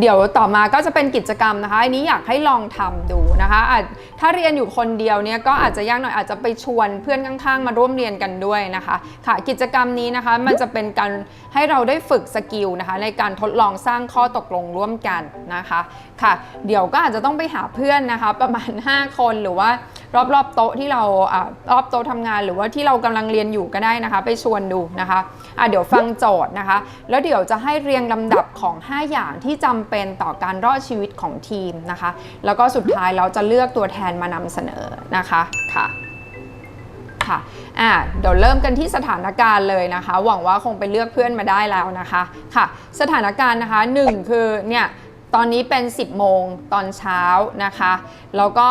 เดี๋ยวต่อมาก็จะเป็นกิจกรรมนะคะ อันนี้อยากให้ลองทำดูนะคะอาจถ้าเรียนอยู่คนเดียวเนี่ยก็อาจจะยากหน่อยอาจจะไปชวนเพื่อนข้างๆ มาร่วมเรียนกันด้วยนะคะค่ะ กิจกรรมนี้นะคะมันจะเป็นการให้เราได้ฝึกสกิลนะคะ ในการทดลองสร้างข้อตกลงร่วมกันนะคะค่ะ เดี๋ยวก็อาจจะต้องไปหาเพื่อนนะคะ ประมาณ 5 คนหรือว่า รอบๆโต๊ะที่เราอารอบโต๊ะทำงานหรือว่าที่เรากำลังเรียนอยู่ก็ได้นะคะ ไปชวนดูนะคะอะเดี๋ยวฟังโจทย์นะคะ แล้วเดี๋ยวจะให้เรียงลำดับของ 5 อย่างที่จำเป็นต่อการรอดชีวิตของทีมนะคะ แล้วก็สุดท้ายเราจะเลือกตัวแทนมานำเสนอนะคะค่ะค่ะอ่าเดี๋ยวเริ่มกันที่สถานการณ์เลยนะคะ หวังว่าคงไปเลือกเพื่อนมาได้แล้วนะคะ ค่ะ สถานการณ์นะคะ 1 คือเนี่ย ตอนนี้เป็น 10 โมงตอนเช้านะคะ แล้วก็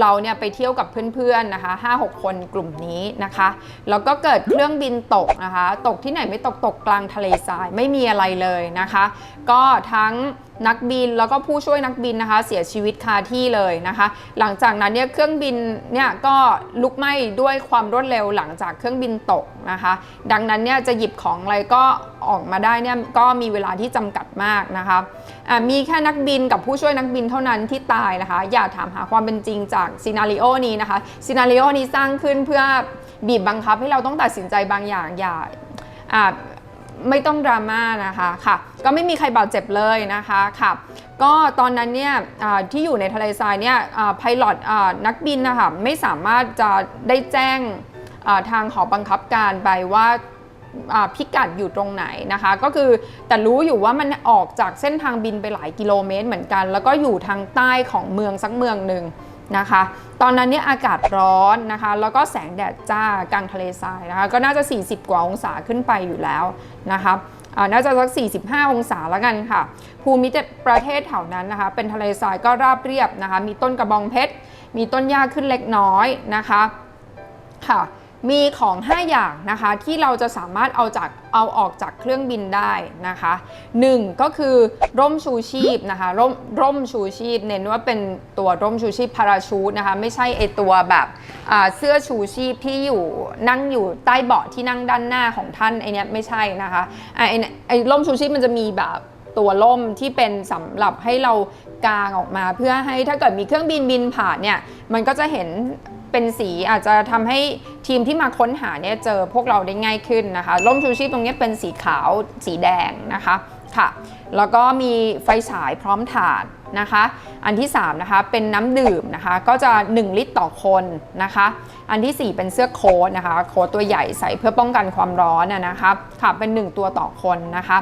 เราเนี่ยไปเที่ยวกับเพื่อนๆนะคะ 5-6 คนกลุ่มนี้นะคะ แล้วก็เกิดเครื่องบินตกนะคะ ตกที่ไหนไม่ตกตกกลางทะเลทรายไม่มีอะไรเลยนะคะ ก็ทั้งนักบินแล้วก็ผู้ช่วยนักบินนะคะ เสียชีวิตคาที่เลยนะคะ หลังจากนั้นเนี่ยเครื่องบินเนี่ยก็ลุกไหม้ด้วยความรวดเร็วหลังจากเครื่องบินตกนะคะ ดังนั้นเนี่ยจะหยิบของอะไรก็ออกมาได้เนี่ยก็มีเวลาที่จำกัดมากนะคะะมีแค่นักบินกับผู้ช่วยนักบินเท่านั้นที่ตายนะคะ อย่าถามหาความเป็นจริงจากซีนารีโอนี้นะคะซีนารีโอนี้สร้างขึ้นเพื่อบีบบังคับให้เราต้องตัดสินใจบางอย่างอย่าอะ ไม่ต้องดราม่านะคะค่ะ ก็ไม่มีใครบาดเจ็บเลยนะคะค่ะ ก็ตอนนั้นเนี่ยที่อยู่ในทะเลทรายเนี่ยพายลอตนักบินนะคะไม่สามารถจะได้แจ้งทางหอบังคับการไปว่าพิกัดอยู่ตรงไหนนะคะ ก็คือแต่รู้อยู่ว่ามันออกจากเส้นทางบินไปหลายกิโลเมตรเหมือนกัน แล้วก็อยู่ทางใต้ของเมืองสักเมืองหนึ่ง นะคะ ตอนนั้นเนี่ยอากาศร้อนนะคะ แล้วก็แสงแดดจ้ากลางทะเลทรายนะคะ ก็น่าจะ 40 กว่าองศาขึ้นไปอยู่แล้วนะคะน่าจะสัก 45 องศาแล้วกันค่ะ ภูมิประเทศแถวนั้นนะคะ เป็นทะเลทรายก็ราบเรียบนะคะ มีต้นกระบองเพชร มีต้นหญ้าขึ้นเล็กน้อยนะคะ ค่ะ มีของ 5 อย่างนะคะที่เราจะสามารถเอาจากเอาออกจากเครื่องบินได้นะคะ 1 ก็คือร่มชูชีพนะคะร่มร่มชูชีพ เน้นว่าเป็นตัวร่มชูชีพพาราชูตนะคะไม่ใช่ไอตัวแบบเสื้อชูชีพที่อยู่นั่งอยู่ใต้เบาะที่นั่งด้านหน้าของท่านไอเนี้ยไม่ใช่นะคะไอไอร่มชูชีพมันจะมีแบบตัวล่มที่เป็นสำหรับให้เรากางออกมา เพื่อให้ถ้าเกิดมีเครื่องบินบินผ่านเนี่ยมันก็จะเห็น เป็นสีอาจจะทำให้ทีมที่มาค้นหาเนี่ยเจอพวกเราได้ง่ายขึ้นนะคะร่มชูชีพตรงนี้เป็นสีขาวสีแดงนะคะค่ะ แล้วก็มีไฟฉายพร้อมถานนะคะ อันที่3นะคะเป็นน้ำดื่มนะคะ ก็จะ 1 ลิตรต่อคนนะคะ อันที่ 4 เป็นเสื้อโค้ทนะคะ โค้ทตัวใหญ่ใส่เพื่อป้องกันความร้อนนะนะคะค่ะเป็น 1 ตัวต่อคนนะคะ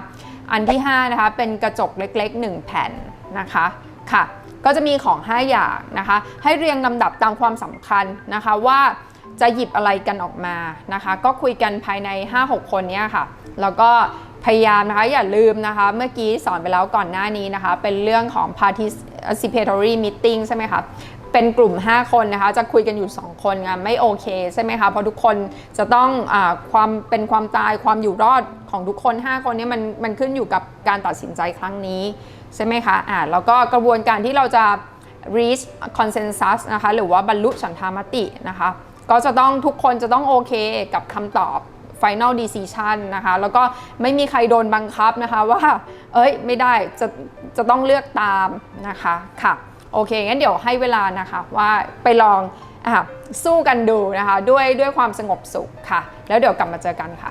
อันที่5นะคะเป็นกระจกเล็กๆ 1 แผ่นนะคะค่ะ ก็จะมีของ 5 อย่างนะคะ ให้เรียงลำดับตามความสำคัญนะคะว่าจะหยิบอะไรกันออกมานะคะ ก็คุยกันภายใน 5-6 คนเนี้ยค่ะ แล้วก็พยายามนะคะอย่าลืมนะคะ เมื่อกี้สอนไปแล้วก่อนหน้านี้นะคะ เป็นเรื่องของ participatory meeting ใช่ไหมคะเป็นกลุ่ม 5 คนนะคะ จะคุยกันอยู่ 2 คนอะไม่โอเคใช่ไหมคะ เพราะทุกคนจะต้องอความเป็นความตายความอยู่รอดของทุกคน 5 คนเนี้มันมันขึ้นอยู่กับการตัดสินใจครั้งนี้ ใช่ไหมคะอ่าแล้วก็กระบวนการที่เราจะ reach consensus นะคะหรือว่าบรรลุฉันทามตินะคะก็จะต้องทุกคนจะต้องโอเคกับคำตอบ final decision นะคะแล้วก็ไม่มีใครโดนบังคับนะคะว่า เอ้ยไม่ได้จะจะต้องเลือกตามนะคะค่ะโอเคงั้นเดี๋ยวให้เวลานะคะว่าไปลองอสู้กันดูนะคะด้วยด้วยความสงบสุขค่ะ แล้วเดี๋ยวกลับมาเจอกันค่ะ